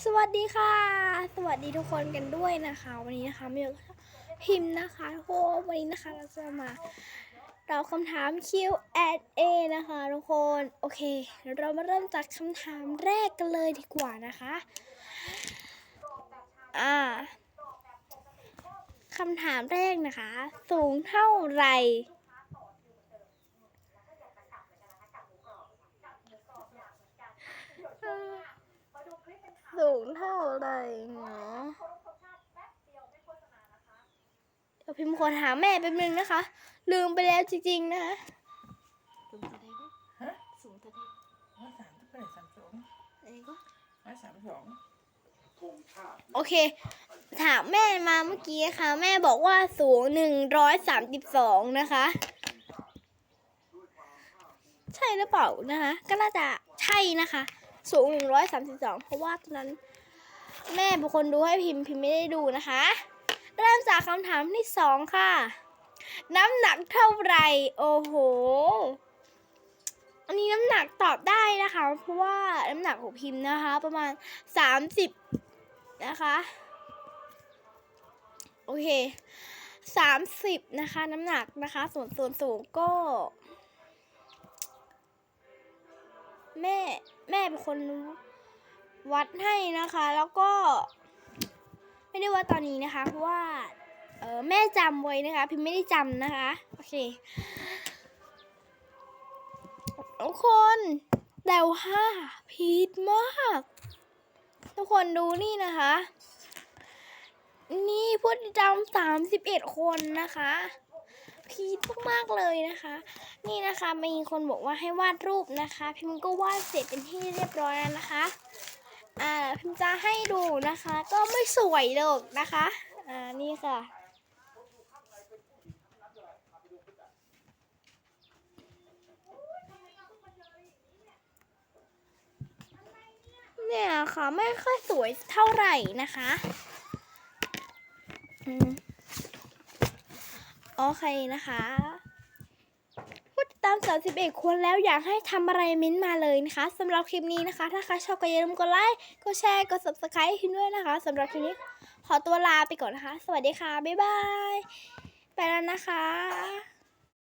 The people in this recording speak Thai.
สวัสดีค่ะ สวัสดีทุกคนกันด้วยนะคะ วันนี้นะคะมิวพิมพ์นะคะทุกควันนี้นะคะเราจะมาตอบคำถาม Q&A นะคะทุกคนโอเคเดี๋ยวเรามาเริ่มจากคำถามแรกกันเลยดีกว่านะคะอ่าคำถามแรกนะคะ สูงเท่าไหร่ สูงเท่าไหร่เนาะเดี๋ยวพิมพ์ขอถามแม่แป๊บนึงนะคะ ลืมไปแล้วจริงๆนะคะสูงเท่าใดก็ฮะสูงเท่าใดร้อยสามสิบเท่าไหร่สามสองอันนี้ก็ร้อยสามสองโอเค ถามแม่มาเมื่อกี้ค่ะ แม่บอกว่าสูงหนึ่งร้อยสามสิบสองนะคะ ใช่หรือเปล่านะคะ ก็น่าจะใช่นะคะ สูงหนึ่งร้อยสามสิบสองเพราะว่าตอนนั้น แม่เป็นคนดูให้พิมพ์พิมพ์ไม่ได้ดูนะคะ เริ่มจากคำถามที่สองค่ะ น้ำหนักเท่าไหร่ โอ้โห อันนี้น้ำหนักตอบได้นะคะ เพราะว่าน้ำหนักของพิมพ์นะคะ ประมาณสามสิบนะคะ โอเคสามสิบนะคะ น้ำหนักนะคะ ส่วนส่วนสูงก็ แม่ แม่เป็นคนวัดให้นะคะ แล้วก็ ไม่ได้ว่าตอนนี้นะคะเพราะว่าเออแม่จำไว้นะคะ พิมไม่ได้จำนะคะ โอเคทุกคนแต่ว่าพีดมาก ทุกคนดูนี่นะคะ นี่ผู้ติดตามสามสิบเอ็ดคนนะคะ พีดมากๆเลยนะคะ นี่นะคะมีคนบอกว่าให้วาดรูปนะคะ พิมพ์ก็วาดเสร็จเป็นที่เรียบร้อยแล้วนะคะอ่าพิมจะให้ดูนะคะ ก็ไม่สวยหรอกนะคะอ่านี่ค่ะเนี่ยค่ะไม่ค่อยสวยเท่าไหร่นะคะ อืม โอเคนะคะผู้ติดตาม 31 คนแล้วอยากให้ทำอะไรมิ้นมาเลยนะคะสำหรับคลิปนี้นะคะ ถ้าใครชอบก็อย่าลืมกดไลค์ กดแชร์ กด subscribe ให้ด้วยนะคะสำหรับคลิปนี้ ขอตัวลาไปก่อนนะคะ สวัสดีค่ะ บ๊ายบาย ไปแล้วนะคะ